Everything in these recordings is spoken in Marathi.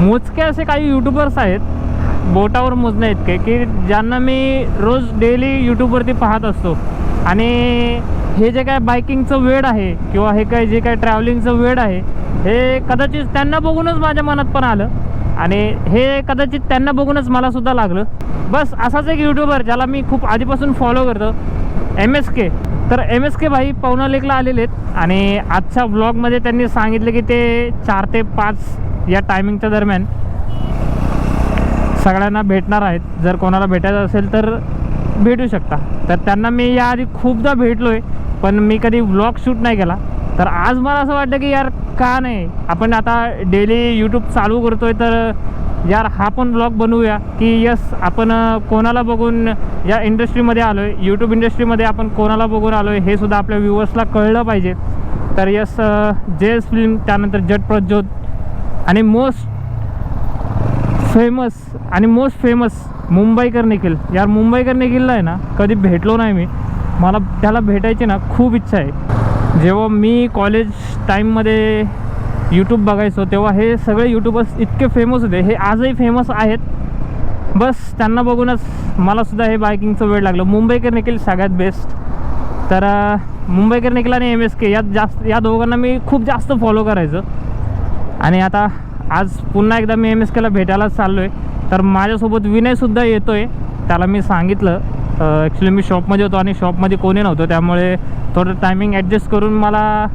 मोजके असे काही यूट्यूबर्स आहेत बोटावर मोजण्या इतके की ज्यांना मी रोज डेली यूट्यूबवरती पाहत असतो. आणि हे जे काय बायकिंगचं वेळ आहे किंवा हे काय जे काय ट्रॅव्हलिंगचं वेळ आहे हे कदाचित त्यांना बघूनच माझ्या मनात पण आलं. आणि हे कदाचित त्यांना बघूनच मला सुद्धा लागलं. बस असाच एक यूट्यूबर ज्याला मी खूप आधीपासून फॉलो करतो. एम एस के तर एम एस के भाई पवना लेकला आलेले आहेत. आणि आजच्या ब्लॉगमध्ये त्यांनी सांगितलं की ते चार ते पाच या टायमिंगच्या दरम्यान सगळ्यांना भेटणार आहेत. जर कोणाला भेटायचं असेल तर भेटू शकता. तर त्यांना मी याआधी खूपदा भेटलो आहे पण मी कधी व्लॉग शूट नाही केला. तर आज मला असं वाटतं की यार का नाही? आपण आता डेली यूट्यूब चालू करतो आहे तर यार हा पण ब्लॉग बनवूया की यस आपण कोणाला बघून या इंडस्ट्रीमध्ये आलो आहे यूट्यूब इंडस्ट्रीमध्ये आपण कोणाला बघून आलो आहे हे सुद्धा आपल्या व्ह्युअर्सला कळलं पाहिजे. तर यस जे फिल्म त्यानंतर जट प्रज्योत आणि मोस्ट फेमस आणि मोस्ट फेमस मुंबईकर निखिल. यार मुंबईकर निखिलला आहे ना कधी भेटलो नाही मी. मला त्याला भेटायची ना खूप इच्छा आहे. जेव्हा मी कॉलेज टाईममध्ये यूट्यूब बघायचो तेव्हा हे सगळे यूट्यूबर्स इतके फेमस होते. हे आजही फेमस आहेत. बस त्यांना बघूनच मलासुद्धा हे बायकिंगचं वेळ लागलं. मुंबईकर निखिल सगळ्यात बेस्ट तर मुंबईकर निखिल आणि एम एस के यात जास्त या दोघांना मी खूप जास्त फॉलो करायचं. आणि आता आज पुन्हा एकदा मी एम एस केला भेटायलाच चाललो आहे तर माझ्यासोबत विनयसुद्धा येतो आहे त्याला मी सांगितलं ॲक्च्युली मी शॉपमध्ये होतो आणि शॉपमध्ये कोणी नव्हतं. त्यामुळे थोडं टायमिंग ॲडजस्ट करून मला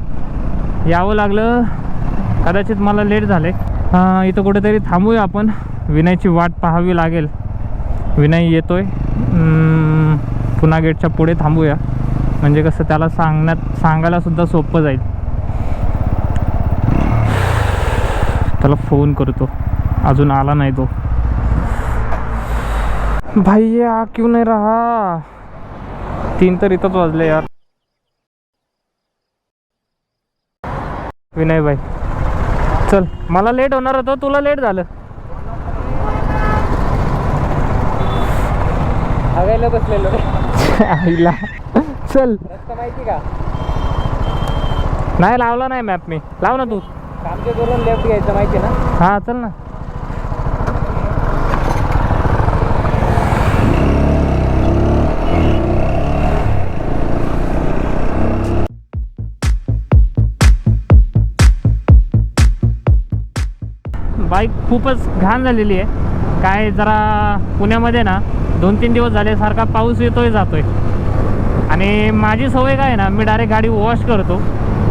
यावं लागलं. कदाचित मला लेट झाले इथं कुठेतरी थांबूया आपण. विनयची वाट पाहावी लागेल. विनय येतो आहे पुन्हा गेटच्या पुढे थांबूया. म्हणजे कसं त्याला सांगण्यात सांगायलासुद्धा सोपं जाईल. त्याला फोन करतो. अजून आला नाही तो. भैया क्यों नाही रहा? तीन तर इथंच वाजले यार. विनय भाई चल मला लेट होणार होतं तुला लेट झालं. बसलेलो. आईला. चल. माहिती का? नाही लावला नाही मॅप मी. लाव ना तू. कामचे करून लेफ्ट घ्यायचं माहिती ना? हा चल ना. बाईक खूपच घाण झालेली आहे. काय जरा पुण्यामध्ये ना दोन तीन दिवस झाले सारखा पाऊस येतोय जातोय. आणि माझी सवय काय आहे ना मी डायरेक्ट गाडी वॉश करतो.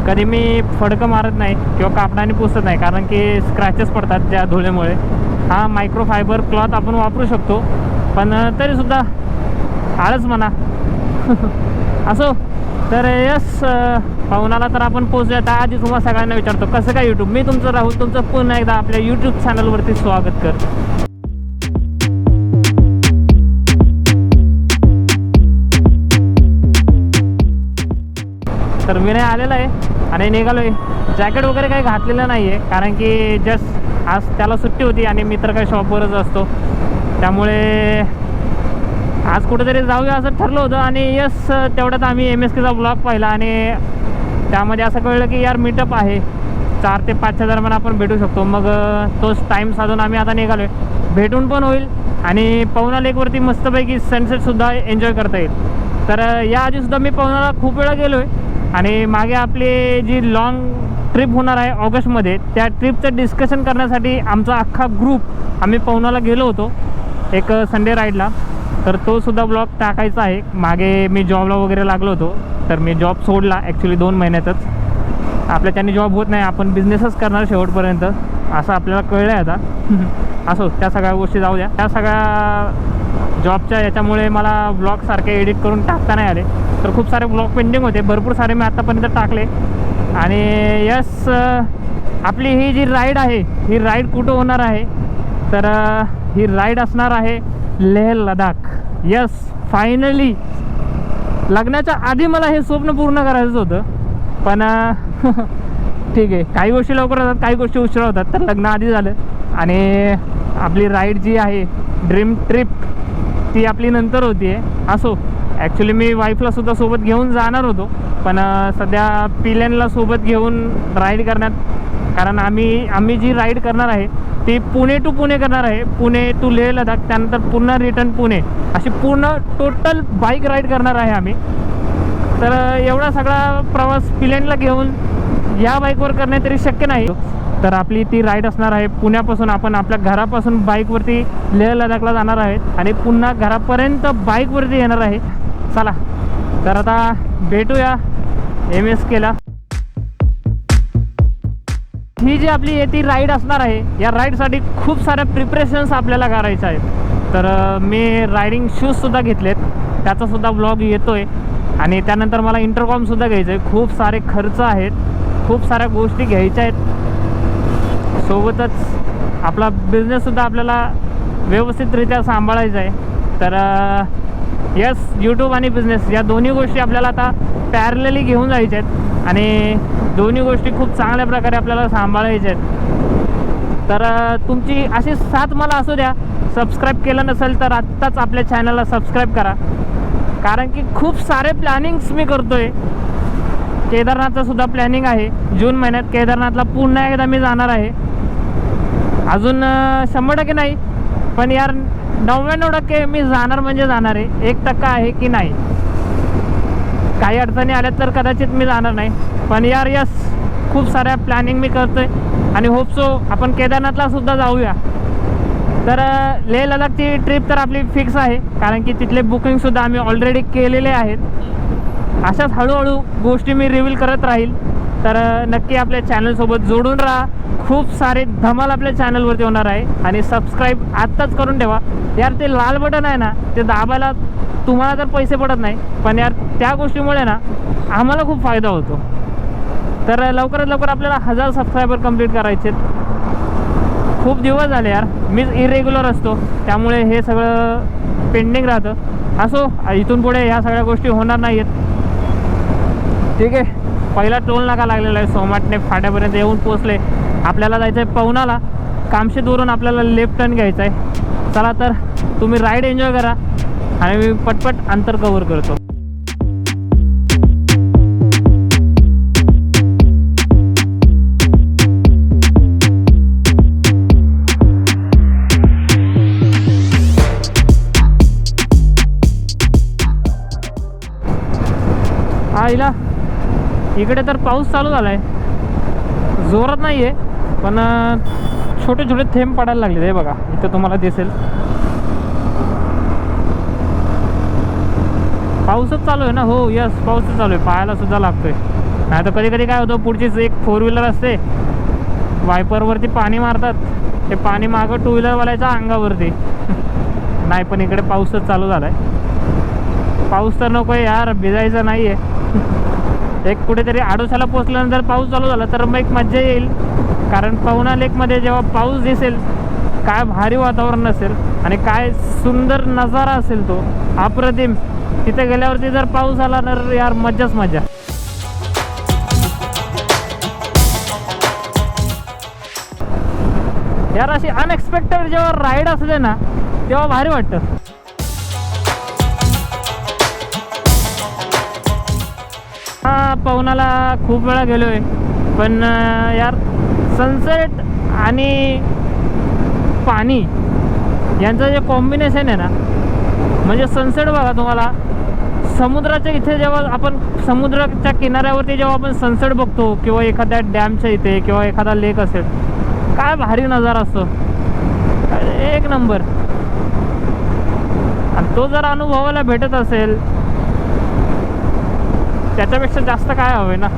कधी मी फडकं मारत नाही किंवा कापडाने पुसत नाही कारण की स्क्रॅचेस पडतात त्या धुळेमुळे हा मायक्रोफायबर क्लॉथ आपण वापरू शकतो पण तरीसुद्धा आळच म्हणा. असो तर यस पाहुणाला तर आपण पोचूया त्या आधी तुम्हाला सगळ्यांना विचारतो कसं काय यूट्यूब मी तुमचं राहुल तुमचं पुन्हा एकदा आपल्या यूट्यूब चॅनलवरती स्वागत कर तर विनय आलेला आहे आणि निघालो आहे जॅकेट वगैरे काही घातलेलं नाही आहे कारण की जस्ट आज त्याला सुट्टी होती आणि मित्र काही शॉपवरच असतो. त्यामुळे आज कुठेतरी जाऊया असं ठरलं होतं आणि यस तेवढ्यात आम्ही एम एस केचा ब्लॉग पाहिला आणि त्यामध्ये असं कळलं की यार मीटअप आहे. चार ते पाचच्या दरम्यान आपण भेटू शकतो. मग तोच टाईम साधून आम्ही आता निघालो आहे भेटून पण होईल आणि पवना लेकवरती मस्तपैकी सनसेटसुद्धा एन्जॉय करता येईल. तर अ, याआधीसुद्धा मी पवनाला खूप वेळा गेलो आहे आणि मागे आपली जी लॉंग ट्रिप होणार आहे ऑगस्टमध्ये त्या ट्रिपचं डिस्कशन करण्यासाठी आमचा अख्खा ग्रुप आम्ही पवनाला गेलो होतो एक संडे राईडला तर तो सुद्धा ब्लॉग टाकायचा आहे. मागे मी जॉबला वगैरे लागलो होतो तर मी जॉब सोडला ॲक्च्युली दोन महिन्यातच. आपल्याच्याने जॉब होत नाही आपण बिझनेसच करणार शेवटपर्यंत असं आपल्याला कळलं आहे आता. असो त्या सगळ्या गोष्टी जाऊ द्या. त्या सगळ्या जॉबच्या याच्यामुळे मला ब्लॉग सारखे एडिट करून टाकता नाही आले. तर खूप सारे ब्लॉग पेंडिंग होते. भरपूर सारे मी आत्तापर्यंत टाकले. आणि यस आपली ही जी राईड आहे ही राईड कुठं होणार आहे? तर ही राईड असणार आहे लेह लडाख. यस फायनली लग्नाच्या आधी मला हे स्वप्न पूर्ण करायचं होतं. पण ठीक आहे. काही गोष्टी लवकर होतात काही गोष्टी उशिरा होतात. तर लग्न आधी झालं. आणि आपली राईड जी आहे ड्रीम ट्रिप ती आपली नंतर होती आहे. असो ॲक्च्युली मी वाईफला सुद्धा सोबत घेऊन जाणार होतो. पण सध्या पिलेनला सोबत घेऊन राईड करण्यात कारण आम्ही आम्ही जी राईड करणार आहे ती पुणे टू पुणे करणार आहे. पुणे टू लेह लडाख त्यानंतर पुन्हा रिटर्न पुणे. अशी पूर्ण टोटल बाईक राईड करणार आहे आम्ही. तर एवढा सगळा प्रवास पिलेनला घेऊन या बाईकवर करणे तरी शक्य नाही. तर आपली ती राईड असणार आहे. पुण्यापासून आपण आपल्या घरापासून बाईकवरती लेह लडाखला जाणार आहेत आणि पुन्हा घरापर्यंत बाईकवरती येणार आहे. चला तर आता भेटूया एम एस केला ही जी आपली ती राईड असणार आहे या राईडसाठी खूप साऱ्या प्रिपरेशन्स आपल्याला करायच्या आहेत. तर मी रायडिंग शूजसुद्धा घेतलेत. त्याचासुद्धा ब्लॉग येतो आहे आणि त्यानंतर मला इंटरकॉमसुद्धा घ्यायचं आहे खूप सारे खर्च आहेत. खूप साऱ्या गोष्टी घ्यायच्या आहेत. सोबतच आपला बिझनेससुद्धा आपल्याला व्यवस्थितरित्या सांभाळायचा आहे. तर यस यूट्यूब आणि बिझनेस या दोन्ही गोष्टी आपल्याला आता पॅरलली घेऊन जायच्या आहेत. आणि दोन्ही गोष्टी खूप चांगल्या प्रकारे आपल्याला सांभाळायच्या आहेत. तर तुमची अशी साथ मला असू द्या. सबस्क्राईब केलं नसेल तर आत्ताच आपल्या चॅनलला सबस्क्राईब करा. कारण की खूप सारे प्लॅनिंग्स मी करतो केदारनाथचं सुद्धा प्लॅनिंग आहे. जून महिन्यात केदारनाथला पुन्हा एकदा मी जाणार आहे. अजून शंभर टक्के नाही. पण यार नव्याण्णव टक्के मी जाणार म्हणजे जाणार आहे. एक टक्का आहे की नाही? काही अडचणी आल्या तर कदाचित मी जाणार नाही. पण यार यस खूप साऱ्या प्लॅनिंग मी करतोय. आणि होप सो आपण केदारनाथला सुद्धा जाऊया. तर लेह लडाखची ट्रिप तर आपली फिक्स आहे. कारण की तिथले बुकिंगसुद्धा आम्ही ऑलरेडी केलेले आहेत. अशाच हळूहळू गोष्टी मी रिव्हील करत राहील. तर नक्की आपल्या चॅनलसोबत जोडून राहा. खूप सारे धमाल आपल्या चॅनलवरती होणार आहे. आणि सबस्क्राईब आत्ताच करून ठेवा. यार ते लाल बटन आहे ना ते दाबायला तुम्हाला तर पैसे पडत नाही. पण यार त्या गोष्टीमुळे ना आम्हाला खूप फायदा होतो. तर लवकरात लवकर आपल्याला हजार सबस्क्रायबर कंप्लीट करायचे खूप दिवस झाले यार मीच इरेग्युलर असतो. त्यामुळे हे सगळं पेंडिंग राहतं. असो इथून पुढे ह्या सगळ्या गोष्टी होणार नाही आहेत ठीक आहे. पहिला टोल नाका लागलेला आहे. सोमाटणे फाट्यापर्यंत येऊन पोचले आपल्याला जायचं आहे पवनाला कामशेतवरून आपल्याला लेफ्ट टर्न घ्यायचा आहे चला तर तुम्ही राईड एन्जॉय करा. आणि मी पटपट अंतर कवर करतो. हा इला. इकडे तर पाऊस चालू झाला आहे जोरात नाही आहे पण छोटे छोटे थेंब पडायला लागले हे बघा. इथं तुम्हाला दिसेल. पाऊसच चालू आहे ना? हो यस पाऊसच चालू आहे. पाहायला सुद्धा लागतोय. नाही तर कधी कधी काय होतं पुढचीच एक फोर व्हीलर असते. वायपरवरती पाणी मारतात. ते पाणी मागं टू व्हीलरवाल्याच्या अंगावरती. नाही पण इकडे पाऊसच चालू झाला आहे पाऊस तर नको यार भिजायचं नाही आहे एक कुठेतरी आडोशाला पोचल्यानंतर पाऊस चालू झाला तर मग एक मज्जा येईल. कारण पवना लेकमध्ये जेव्हा पाऊस दिसेल काय भारी वातावरण असेल आणि काय सुंदर नजारा असेल तो अप्रतिम तिथे गेल्यावरती जर पाऊस आला तर यार मज्जाच मज्जा. यार अशी अनएक्सपेक्टेड जेव्हा राईड असते ना तेव्हा भारी वाटतं. हा पवनाला खूप वेळा गेलो आहे पण यार सनसेट आणि पाणी यांचं जे कॉम्बिनेशन आहे ना म्हणजे सनसेट बघा तुम्हाला समुद्राच्या इथे जेव्हा आपण समुद्राच्या किनाऱ्यावरती जेव्हा आपण सनसेट बघतो किंवा एखाद्या डॅमच्या इथे किंवा एखादा लेक असेल काय भारी नजारा असतो. एक नंबर. आणि तो जर अनुभवाला भेटत असेल त्याच्यापेक्षा जास्त काय हवे ना?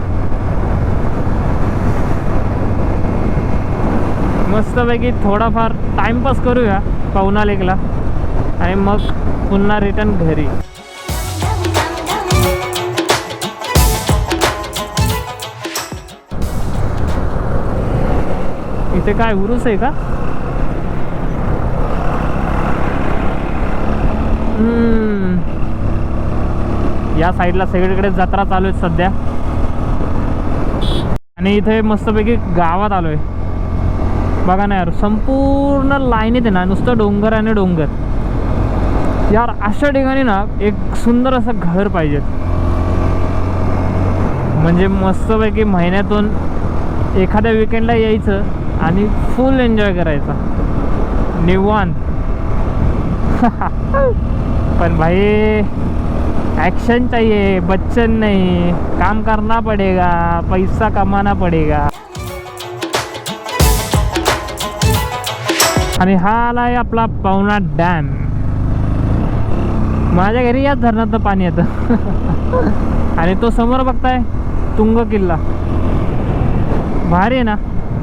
मस्तपैकी थोडाफार टाइमपास करूया पवना लेकला आणि मग पुन्हा रिटर्न घरी. इथे काय उरूस आहे का? या साईडला सगळीकडे जत्रा चालू आहे सध्या. आणि इथे मस्तपैकी गावात आलो आहे बघा ना यार संपूर्ण लाईनीत आहे ना नुसतं डोंगर आणि डोंगर. यार अशा ठिकाणी ना एक सुंदर असं घर पाहिजे. म्हणजे मस्तपैकी महिन्यातून एखाद्या विकेंडला यायचं आणि फुल एन्जॉय करायचा. निवांत. पण भाई एक्शन चाहिए बच्चन नहीं. काम करना पड़ेगा पैसा कमाना पड़ेगा. आणि हा आलाय आपला पवना डॅम. माझ्या घरी याच धरणातलं पाणी येतं. आणि तो समोर बघताय तुंग किल्ला. भारी आहे ना?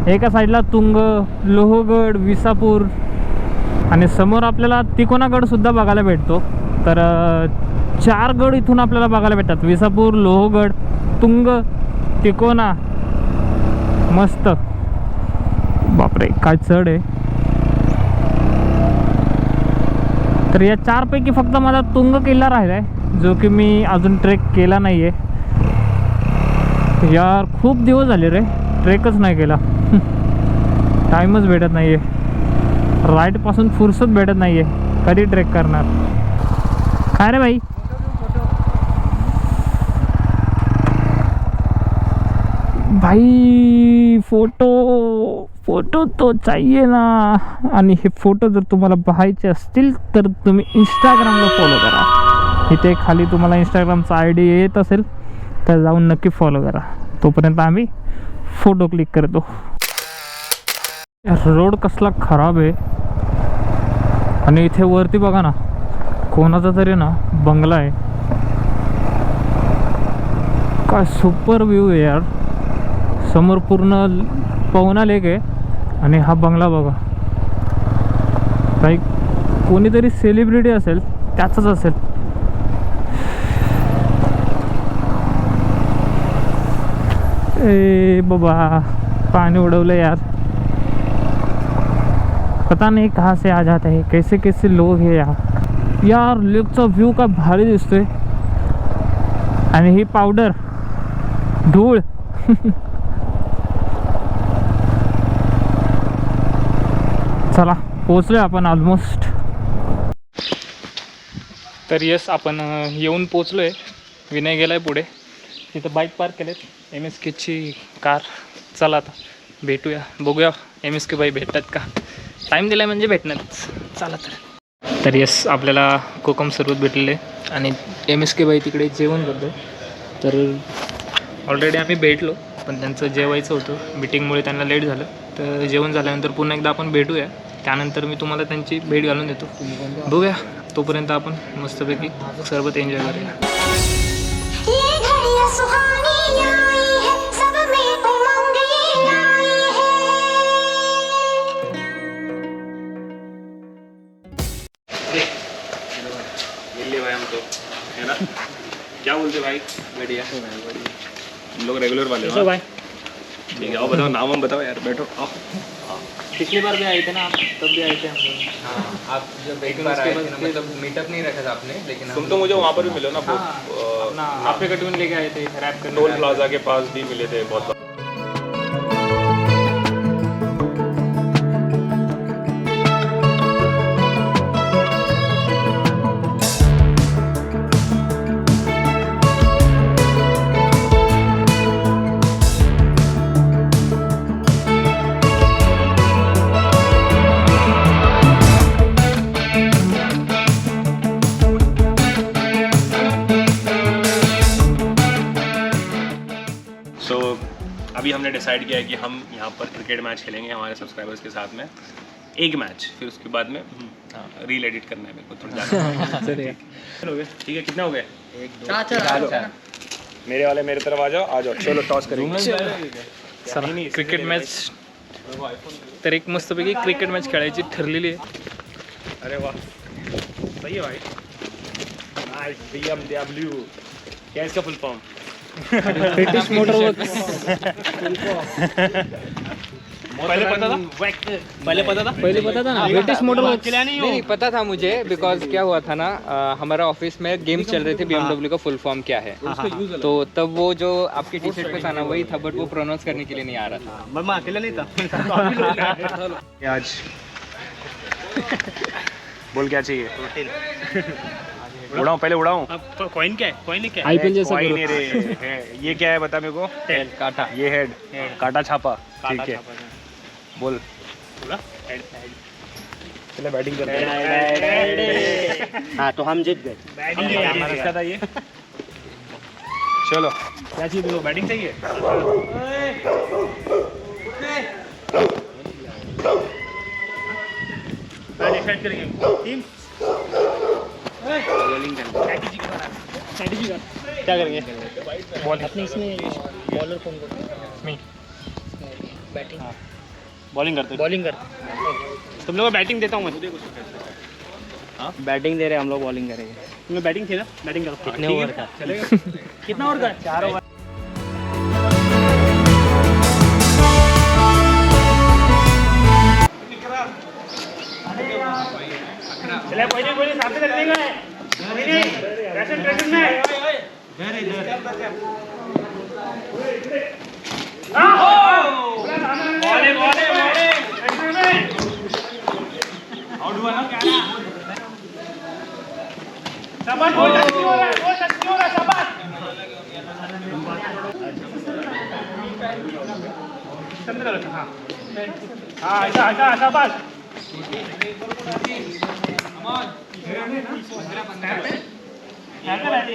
एका साईडला तुंग लोहगड विसापूर. आणि समोर आपल्याला तिकोनागडसुद्धा बघायला भेटतो. तर चार गड इथून आपल्याला बघायला भेटतात. विसापूर लोहगड तुंग तिकोना. मस्त. बापरे काय चढ आहे. तर या चारपैकी फक्त माझा तुंग किल्ला राहिला आहे जो की मी अजून ट्रेक केला नाही आहे यार खूप दिवस झाले रे ट्रेकच नाही केला. टाईमच भेटत नाही आहे राईडपासून फुरसत भेटत नाही आहे कधी ट्रेक करणार? काय रे भाई भाई फोटो फोटो तो चाहिए ना। आणि हे फोटो जर तुम्हाला पाहायचे असतील तर तुम्ही इंस्टाग्रामला फॉलो करा. इथे खाली तुम्हाला इंस्टाग्रामचा आय डी येत असेल तर जाऊन नक्की फॉलो करा. तोपर्यंत आम्ही फोटो क्लिक करतो. रोड कसला खराब आहे. आणि इथे वरती बघा ना कोणाचा तरी ना बंगला आहे. काय सुपर व्ह्यू आहे यार. समोर पूर्ण पवना लेक आहे. आणि हा बंगला बघा. काही कोणीतरी सेलिब्रिटी असेल त्याचाच असेल. ए बाबा पानी उड़वलं यार. पता नहीं कहाँ से आ जाता है कैसे कैसे लोग है यार. यार लेकचा व्ह्यू का भारी दिसतोय. आणि ही पावडर धूळ. चला पोचलोय आपण ऑलमोस्ट तर यस आपण येऊन येऊन आहे विनय गेलाय पुढे. तिथं बाईक पार्क केलेत. एम एस केची कार चला आता भेटूया. बघूया एम एस के बाई भेटतात का? टाईम दिलाय म्हणजे भेटणारच चला तर. तर यस आपल्याला कोकम सरबत भेटलेले. आणि एम एस के बाई तिकडे जेवण करतो तर ऑलरेडी आम्ही भेटलो. पण त्यांचं जेवायचं होतं. मिटिंगमुळे त्यांना लेट झालं. तर जेवण झाल्यानंतर पुन्हा एकदा आपण भेटूया. त्यानंतर मी तुम्हाला त्यांची भेट घालून देतो. बघूया. तोपर्यंत आपण मस्तपैकी सर्वत एन्जॉय करूया. क्या बोलते भाई बढ़िया है भाई? बढ़िया। हम लोग रेगुलर वाले हैं। भाई ठीक है आओ बताओ नाम हम बताओ यार बैठो आओ। पिछली बार भी आए थे ना आप? तब भी आए थे हम लोग। हाँ आप जब एक बार आए थे ना मतलब मीटअप नहीं रखा था आपने लेकिन तुम तो मुझे वहाँ पर भी मिलो ना हाँ, अ, अपना आपके कटून लेके आए थे रैप करने टोल प्लाजा के पास भी मिले थे बहुत अभी हमने डिसाइड किया है कि हम यहाँ पर क्रिकेट मैच खेलेंगे हमारे सब्सक्राइबर्स के साथ में। एक मैच फिर उसके बाद में रील एडिट करना है मेरे को थोड़ा ज़्यादा। हो गए ठीक है कितना हो गए चार चार मेरे वाले मेरे तरफ़ आ जाओ आ जाओ चलो टॉस करेंगे। क्रिकेट मॅच तर एक मस्तपैकी क्रिकेट मॅच खेळायची ठरलेली आहे अरे वाह। सही है भाई। नाइस बीएमडब्ल्यू क्या इसका full form British motor works पहले पता था? पहले पता था? पहिले पता था ना? ब्रिटिश मोटर वर्क्स नहीं नहीं पता था मुझे बिकॉज़ क्या हुआ था ना हमारा ऑफ़िस में गेम्स चल रहे थे BMW का फुल फॉर्म क्या है। तो तब वो जो आपके टी शर्ट पे था ना वही था बट वो प्रोनाउंस करने के लिए नहीं आ रहा था। मैं अकेला नहीं था। आज बोल क्या चाहिए? उड़ाऊं पहले उड़ाऊं। कॉइन क्या है? कॉइन क्या आईपीएल जैसा कोई करो नहीं रे। ये क्या है बता मेरे को? टेल काटा। ये हेड काटा छापा। ठीक है। बोल। चला बैटिंग करते हाँ। तो हम जीत गए। हैं चलो। क्या चाहिए? तुमको बैटिंग चाहिए करेंगे? क्या करेंगे बॉलिंग करते बॉलिंग कर तुम लोग बैटिंग देता हूँ मैं। बैटिंग दे रहे हम लोग बॉलिंग करेंगे। तुम्हें बैटिंग थी ना? बैटिंग करो। कितने ओवर का? चलेगा। कितना ओवर का? चार ओवर चले कोई नहीं कोई नहीं सामने लगने का है कोई नहीं वैसे ट्रेनिंग में। very dirty. Aho! Volley, volley, volley! Gentlemen! How do I look, Anna? Sabat, go touch you, Anna! Go touch you, Anna, Sabat! Sabat, go touch you, Anna! Sabat, go touch you, Anna!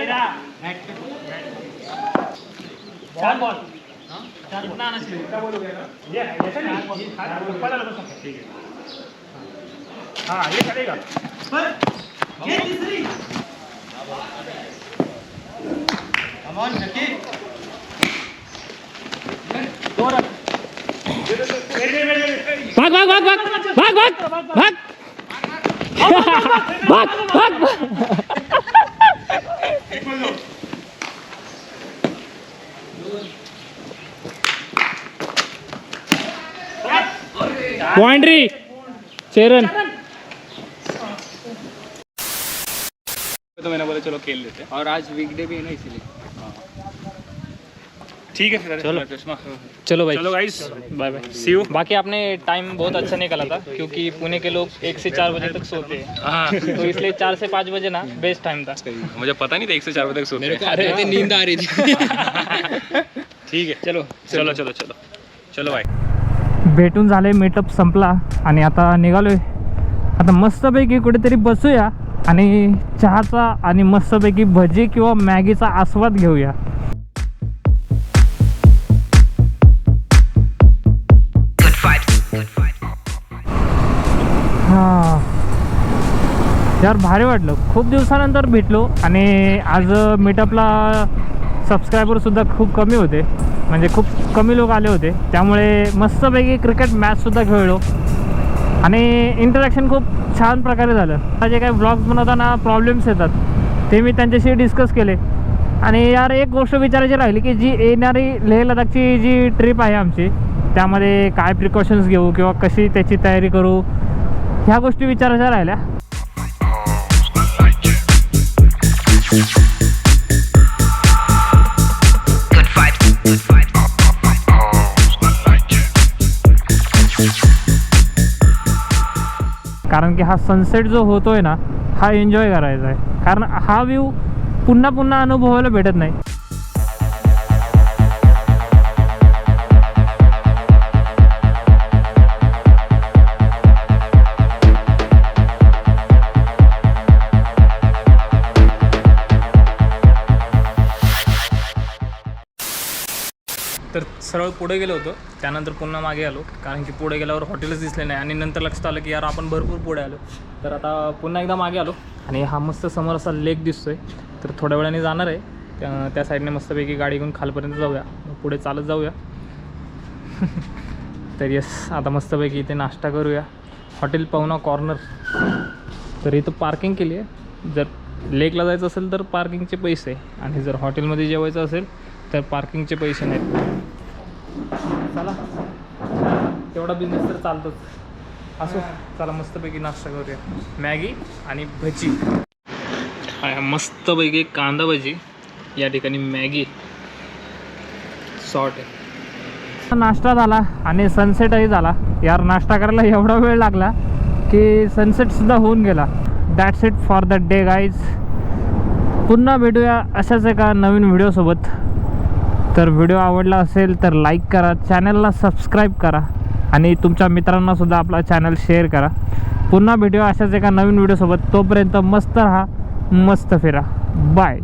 Come! तेरा बॉल बॉल कितना आना चाहिए क्या बोलोगे ये ऐसा नहीं ऊपर वाला बस ठीक है हाँ ये चलेगा भाग भाग भाग भाग भाग भाग भाग भाग भाग बाउंड्री चेरन। तो मैंने बोला चलो खेल लेते हैं। और आज वीकडे भी है ना इसीलिए। ठीक है फिर चलो। चलो भाई। चलो guys bye bye see you बाकी आपने टाइम बहुत अच्छा निकाला था क्योंकि पुणे के लोग एक से चार बजे तक सोते हैं। हाँ। तो इसलिए चार से पाँच बजे ना बेस्ट टाइम था। मुझे पता नहीं था एक से चार बजे तक सोते हैं। अरे नींद आ रही थी। ठीक है। चलो चलो चलो चलो चलो। भाई भेटून झाले मीटअप संपला आणि आता निघालोय. आता मस्तपैकी कुठेतरी बसूया आणि चहाचा आणि मस्तपैकी भजी किंवा मॅगीचा आस्वाद घेऊया. हा. यार भारी वाटलं. खूप दिवसानंतर भेटलो आणि आज मीटअपला सबस्क्रायबरसुद्धा खूप कमी होते. म्हणजे खूप कमी लोक आले होते. त्यामुळे मस्तपैकी क्रिकेट मॅचसुद्धा खेळलो. आणि इंटरॅक्शन खूप छान प्रकारे झालं. जे काही ब्लॉग्स बनवताना प्रॉब्लेम्स येतात ते मी त्यांच्याशी डिस्कस केले. आणि यार एक गोष्ट विचारायची राहिली की जी येणारी लेह लडाखची जी ट्रिप आहे आमची त्यामध्ये काय प्रिकॉशन्स घेऊ किंवा कशी त्याची तयारी करू ह्या गोष्टी विचारायच्या राहिल्या. की हा सनसेट जो होतोय ना हा एन्जॉय करायचा आहे कारण हा व्ह्यू पुन्हा पुन्हा अनुभवायला भेटत नाही. सरळ पुढे गेलो होतो. त्यानंतर पुन्हा मागे आलो. कारण की पुढे गेल्यावर हॉटेलच दिसले नाही. आणि नंतर लक्षात आलं की यार आपण भरपूर पुढे आलो. तर आता पुन्हा एकदा मागे आलो. आणि हा मस्त समोर असा लेक दिसतोय. तर थोड्या वेळाने जाणार आहे. त्या त्या साईडने मस्तपैकी गाडी घेऊन खालपर्यंत जाऊया. पुढे चालत जाऊया. तर येस आता मस्तपैकी इथे नाश्ता करूया. हॉटेल पाहुणा कॉर्नर तर इथं पार्किंग केली आहे. जर लेकला जायचं असेल तर पार्किंगचे पैसे. आणि जर हॉटेलमध्ये जेवायचं असेल तर पार्किंगचे पैसे नाहीत. चला. तेवढा बिझनेस तर चालतोच. असो चला मस्तपैकी नाश्ता करूया. मॅगी आणि भजी. मस्तपैकी कांदा भजी. या ठिकाणी मॅगी. सॉर्ट आहे. नाश्ता झाला आणि सनसेटही झाला. यार नाश्ता करायला एवढा वेळ लागला की सनसेटसुद्धा होऊन गेला. That's it for the day guys पुन्हा भेटूया अशाच एका नवीन व्हिडिओसोबत तर व्हिडिओ आवडला असेल तर लाईक करा चॅनलला सबस्क्राईब करा आणि तुमच्या मित्रांनासुद्धा आपला चॅनल शेअर करा. पुन्हा भेटूया अशाच एका नवीन व्हिडिओसोबत तोपर्यंत मस्त राहा मस्त फिरा. बाय